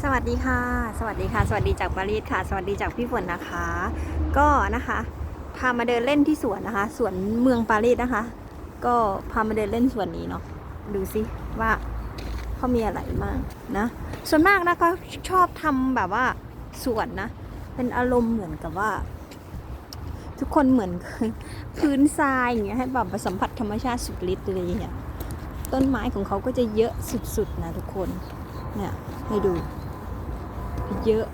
สวัสดีค่ะ สวัสดีค่ะ สวัสดีจากปารีสค่ะ สวัสดีจากพี่ฝนนะคะ ก็นะคะพามาเดินเล่นที่สวนนะคะสวนเมืองปารีสนะคะ ก็พามาเดินเล่นสวนนี้เนาะดูสิว่าเขามีอะไรบ้างนะส่วนมากนะก็ชอบทำแบบว่าสวนนะ เป็นอารมณ์เหมือนกับว่า ทุกคนเหมือนพื้นทรายอย่างเงี้ยให้แบบมาสัมผัสธรรมชาติสุดฤทธิ์เลยเนี่ยต้นไม้ของเขาก็จะเยอะสุดๆนะทุกคนเนี่ยให้ดู เยอะ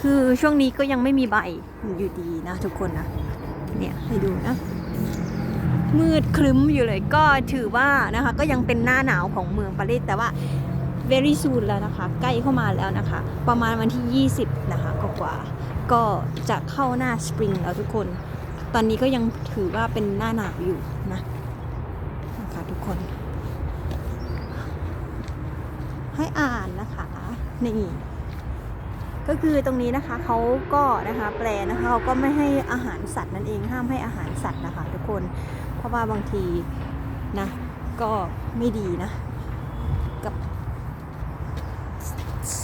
คือช่วงนี้ก็ยังไม่มีใบอยู่ดีนะทุกคนนะ เนี่ยให้ดูนะ มืดครึ้มอยู่เลยก็ถือว่านะคะ ก็ยังเป็นหน้าหนาวของเมืองปารีสแต่ว่า very soon แล้วนะคะ ใกล้เข้ามาแล้วนะคะ ประมาณวันที่ 20 นะคะกกว่าก็จะเข้าหน้าสปริงแล้วทุกคน ตอนนี้ก็ยังถือว่าเป็นหน้าหนาวอยู่นะนะคะทุกคน ให้อ่านนะคะนี่ ก็คือตรงนี้นะคะเขาก็นะคะแปลนะคะเขาก็ไม่ให้อาหารสัตว์นั่นเองห้ามให้อาหารสัตว์นะคะ ทุกคนเพราะว่าบางทีนะก็ไม่ดีนะ กับ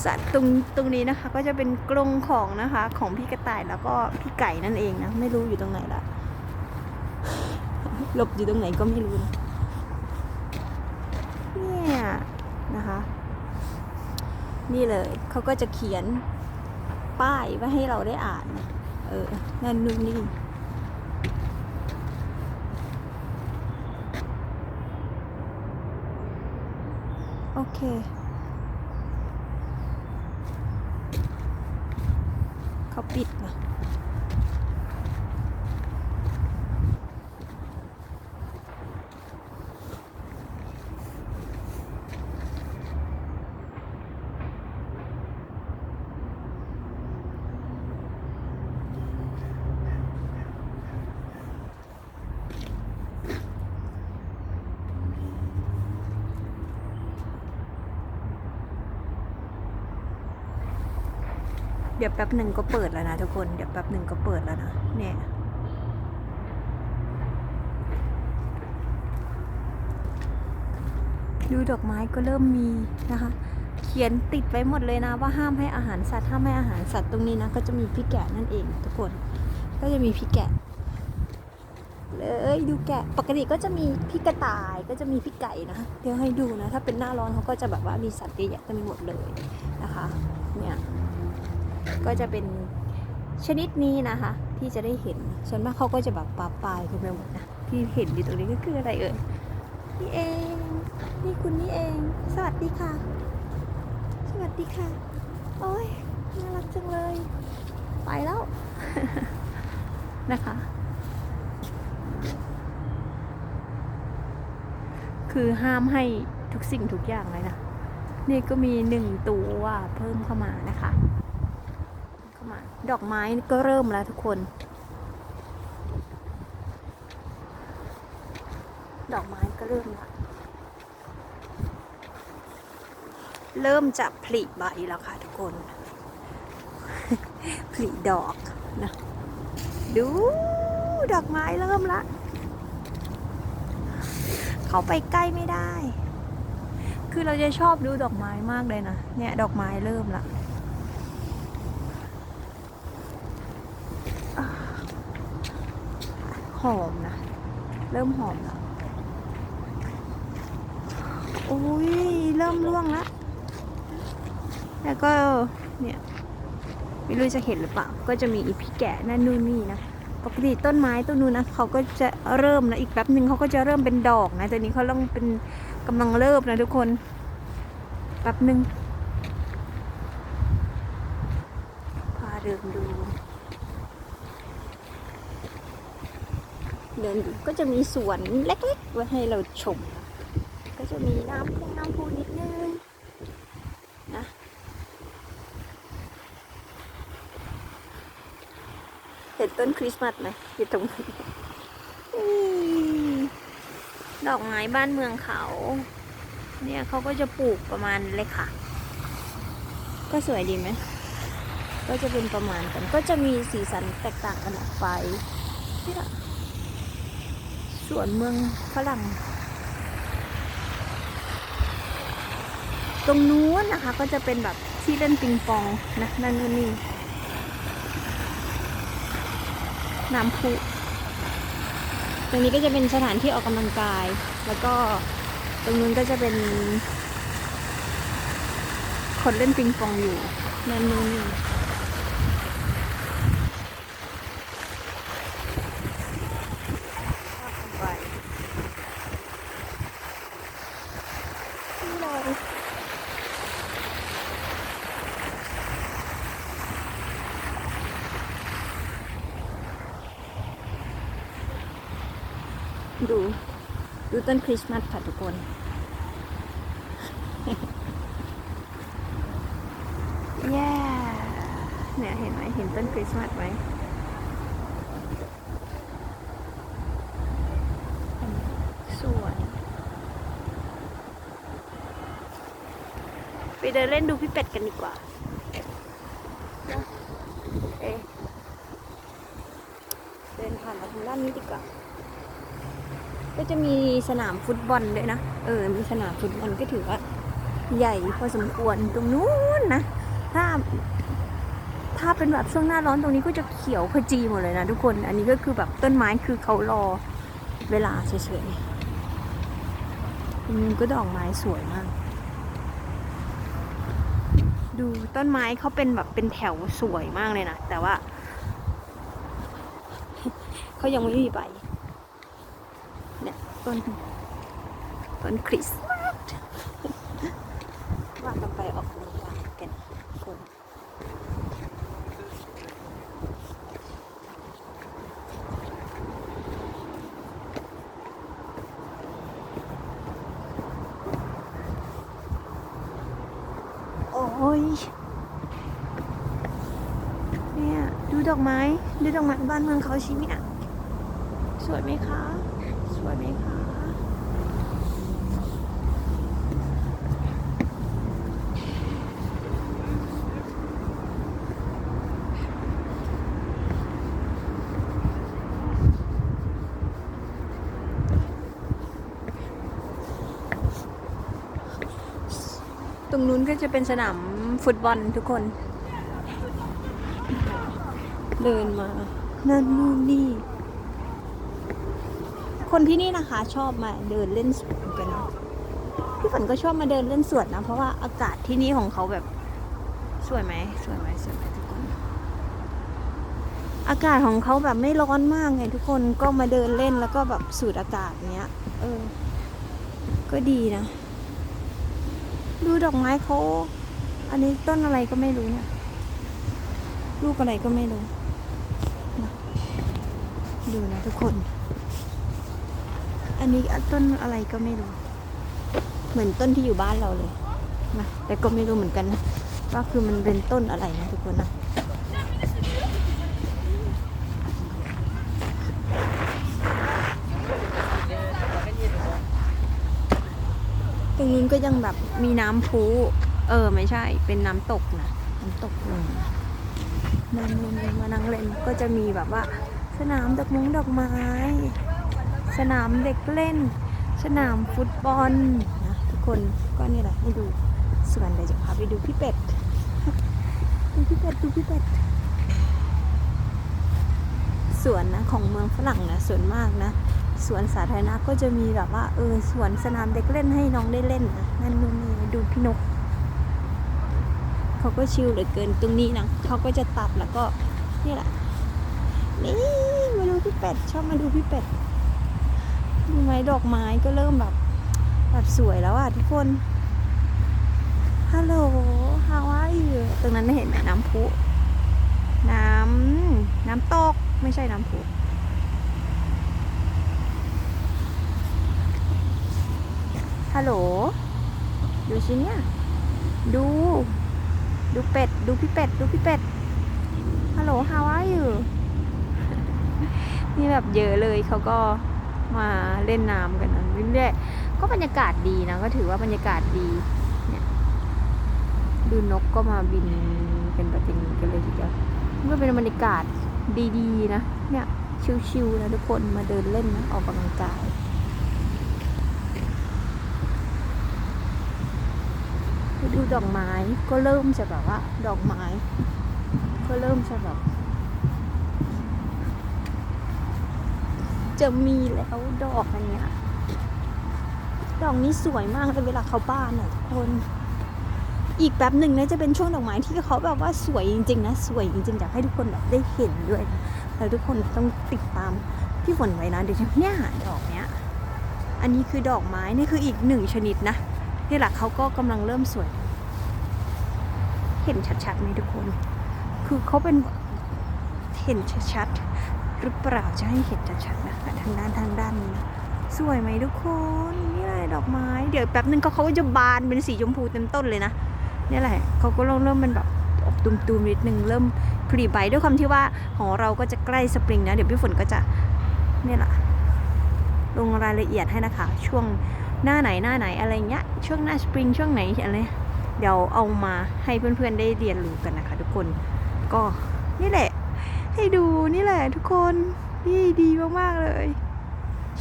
สัตว์ตรงตรงนี้นะคะก็จะเป็นกรงของนะคะของพี่กระต่ายแล้วก็พี่ไก่นั่นเองนะไม่รู้อยู่ตรงไหนละหลบอยู่ตรงไหนก็ไม่รู้นะเนี่ยนะคะ นี่เลยเขาก็จะเขียน ป้ายไว้ให้เราได้อ่านเออนั่นนู่นนี่โอเคเขาปิดนะ เดี๋ยวแป๊บหนึ่งก็เปิดแล้วนะทุกคน เดี๋ยวแป๊บหนึ่งก็เปิดแล้วนะ เนี่ยดูดอกไม้ก็เริ่มมีนะคะ เขียนติดไว้หมดเลยนะว่าห้ามให้อาหารสัตว์ห้ามให้อาหารสัตว์ตรงนี้นะ ก็จะมีพี่แกะนั่นเองทุกคน ก็จะมีพี่แกะ เลยดูแกะ ปกติก็จะมีพี่กระต่ายก็จะมีพี่ไก่นะ เดี๋ยวให้ดูนะ ถ้าเป็นหน้าร้อนเขาก็จะแบบว่ามีสัตว์เยอะแยะเต็มไปหมดเลยนะคะ เนี่ย ก็จะเป็นชนิดนี้นะคะ ที่จะได้เห็นส่วนมากเขาก็จะแบบปลาปลายกันไปหมดนะที่เห็นอยู่ตรงนี้ก็คืออะไรเอ่ยนี่เอง นี่คุณนี่เอง สวัสดีค่ะ สวัสดีค่ะ โอ้ยน่ารักจังเลย ไปแล้วนะคะ คือห้ามให้ทุกสิ่งทุกอย่างเลยนะ นี่ก็มีหนึ่งตัวเพิ่มเข้ามานะคะ ดอกไม้ก็เริ่มแล้วทุกคน ดอกไม้ก็เริ่มแล้วเริ่มจะผลิใบแล้วค่ะทุกคนผลิดอกนะดูดอกไม้เริ่มละ เขาไปใกล้ไม่ได้ คือเราจะชอบดูดอกไม้มากเลยนะ เนี่ยดอกไม้เริ่มละอ่า หอมนะ เริ่มหอมแล้วโอ้ยเริ่มร่วงแล้วแล้วก็เนี่ยไม่รู้จะเห็นหรือเปล่า ก็จะมีอีพี่แกะนั่นนู่นนี่นะปกติต้นไม้ต้นนู้นนะเขาก็จะเริ่มนะอีกแป๊บหนึ่งเขาก็จะเริ่มเป็นดอกนะตอนนี้เขาต้องเป็นกำลังเริ่มนะทุกคนแป๊บหนึ่งพาเดินดู เดินดูก็จะมีสวนเล็กๆไว้ให้เราชม ก็จะมีน้ำพุน้ำพุนิดนึงนะเห็นต้นคริสต์มาสไหมอยู่ตรงนี้ดอกไม้บ้านเมืองเขา เนี่ยเขาก็จะปลูกประมาณเลยค่ะ ก็สวยดีไหมก็จะเป็นประมาณกัน ก็จะมีสีสันแตกต่างกันออกไปนี่ย สวนเมืองฝรั่ง ตรงนู้นนะคะก็จะเป็นแบบที่เล่นปิงปองนะนั่นนู่นนี่น้ำพุตรงนี้ก็จะเป็นสถานที่ออกกำลังกาย แล้วก็ตรงนู้นก็จะเป็น คนเล่นปิงปองอยู่นั่นนู่นนี่ ดู ดูต้นคริสต์มาสค่ะทุกคน แย่เนี่ยเห็นไหมเห็นต้นคริสต์มาสไหมสวยไปเดินเล่นดูพี่เป็ดกันดีกว่าเอเดินผ่านมาทางด้านนี้ดีกว่า ก็จะมีสนามฟุตบอลด้วยนะ เออ มีสนามฟุตบอลก็ถือว่า ใหญ่พอสมควรตรงนู้นนะ ถ้า ถ้าเป็นแบบช่วงหน้าร้อนตรงนี้ก็จะเขียวขจีหมดเลยนะทุกคน อันนี้ก็คือแบบต้นไม้คือเขารอเวลาเฉยๆตรงนี้ก็ดอกไม้สวยมาก ดูต้นไม้เขาเป็นแบบเป็นแถวสวยมากเลยนะ แต่ว่า เขายังไม่มีใบ ต้นต้นคริสต์มาสว่ากันไปออกกำลังกายกันคนโอ้ยเนี่ยดูดอกไม้ ดูดอกไม้บ้านเมืองเขาชิเนี่ยสวยไหมคะ สวยไหมคะ ตรงนู้นก็จะเป็นสนามฟุตบอลทุกคน เดินมา นั่นนู่นนี่ คนที่นี่นะคะชอบมาเดินเล่นสวนกันนะพี่ฝนก็ชอบมาเดินเล่นสวนนะ เพราะว่าอากาศที่นี่ของเขาแบบสวยไหมสวยไหมสวยไหมทุกคน อากาศของเขาแบบไม่ร้อนมากไงทุกคนก็มาเดินเล่นแล้วก็แบบสูดอากาศเนี้ย เออ ก็ดีนะ ดูดอกไม้เขาอันนี้ต้นอะไรก็ไม่รู้เนี่ย ลูกอะไรก็ไม่รู้ ดูนะทุกคน อันนี้ต้นอะไรก็ไม่รู้ เหมือนต้นที่อยู่บ้านเราเลยนะแต่ก็ไม่รู้เหมือนกันนะว่าคือมันเป็นต้นอะไรนะทุกคนนะตรงนู้น ก็ยังแบบมีน้ำพุเออไม่ใช่ เป็นน้ำตกนะน้ำตกลงนั่นนู่นมานั่งเล่นก็จะมีแบบว่า สนามดอกมงดอกไม้ สนามเด็กเล่น สนามฟุตบอลนะทุกคนก็นี่แหละให้ดูส่วนเดี๋ยวจะพาไปดูพี่เป็ดดูพี่เป็ดดูพี่เป็ดสวนนะของเมืองฝรั่งนะส่วนมากนะ สวนสาธารณะก็จะมีแบบว่าเออสวนสนามเด็กเล่นให้น้องได้เล่นนั่นนู่นนี่ดูพี่นกเขาก็ชิลเหลือเกินตรงนี้นะเขาก็จะตัดแล้วก็นี่แหละนี่มาดูพี่เป็ดชอบมาดูพี่เป็ดดูไหมดอกไม้ก็เริ่มแบบแบบสวยแล้วอะทุกคนฮัลโหล how are you ตรงนั้นเห็นไหมน้ำพุ น้ำน้ำตกไม่ใช่น้ำพุ ฮัลโหล ดูสิเนี่ย ดู ดูเป็ด ดูพี่เป็ด ดูพี่เป็ด ฮัลโหล how are you นี่แบบเยอะเลยเขาก็มาเล่นน้ำกันนะเรื่อยๆก็บรรยากาศดีนะ ก็ถือว่าบรรยากาศดีเนี่ยดูนกก็มาบินเป็นแบบนี้กันเลยทีเดียวก็เป็นบรรยากาศดีๆนะ เนี่ย ชิวๆนะทุกคนมาเดินเล่นนะออกกำลังกาย ดูดอกไม้ก็เริ่มจะแบบว่า ดอกไม้ ก็เริ่มจะแบบ จะมีแล้วดอกอันเนี้ยดอกนี้สวยมากแต่เวลาเขาบ้านอะทุกคน อีกแป๊บหนึ่งนะจะเป็นช่วงดอกไม้ที่เขาแบบว่าสวยจริงๆนะสวยจริงๆอยากให้ทุกคนแบบได้เห็นด้วยแล้วทุกคนต้องติดตามพี่ฝนไว้นะเดี๋ยวเนี่ยดอกเนี้ย อันนี้คือดอกไม้นี่คืออีกหนึ่งชนิดนะนี่แหละเขาก็กำลังเริ่มสวย เห็นชัดๆไหมทุกคน คือเขาเป็นเห็นชัดๆหรือเปล่าจะให้เห็นชัดๆนะทางด้านทางด้านนี้สวยไหมทุกคนนี่เลยดอกไม้ เดี๋ยวแป๊บนึงเขาเขาก็จะบานเป็นสีชมพูเต็มต้นเลยนะนี่แหละเขาก็เริ่มเริ่มเป็นแบบอบตุมๆนิดนึงเริ่มผลิใบด้วยความที่ว่าของเราก็จะใกล้สปริงนะเดี๋ยวพี่ฝนก็จะนี่แหละลงรายละเอียดให้นะคะ ช่วงหน้าไหนหน้าไหนอะไรเงี้ยช่วงหน้าสปริงช่วงไหนอะไร เดี๋ยวเอามาให้เพื่อนๆได้เรียนรู้กันนะคะ ทุกคนก็นี่แหละ ให้ดูนี่แหละ ทุกคนนี่ดีมากๆเลย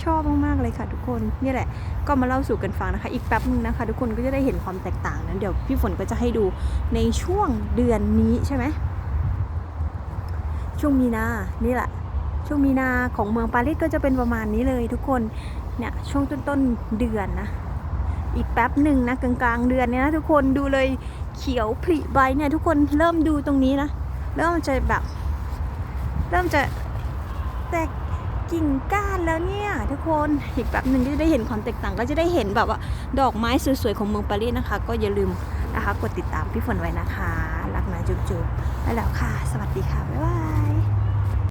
ชอบมากๆเลยค่ะ ทุกคนนี่แหละ ก็มาเล่าสู่กันฟังนะคะ อีกแป๊บนึงนะคะ ทุกคนก็จะได้เห็นความแตกต่างนั้นเดี๋ยวพี่ฝนก็จะให้ดูในช่วงเดือนนี้ใช่ไหมช่วงมีนานี่แหละ ช่วงมีนาของเมืองปารีสก็จะเป็นประมาณนี้เลยทุกคนเนี่ยช่วงต้นต้นๆเดือนนะ อีกแป๊บหนึ่งนะกลางกลางๆเดือนเนี่ยนะทุกคนดูเลยเขียวผลิใบเนี่ยทุกคนเริ่มดูตรงนี้นะเริ่มจะแบบเริ่มจะแตกกิ่งก้านแล้วเนี่ยทุกคนอีกแป๊บหนึ่งก็จะได้เห็นความแตกต่างก็จะได้เห็นแบบว่า ดอกไม้สวยๆของเมืองปารีสนะคะ ก็อย่าลืมนะคะกดติดตามพี่ฝนไว้นะคะ รักนะจุ๊บๆไปแล้วค่ะ สวัสดีค่ะ บ๊ายบาย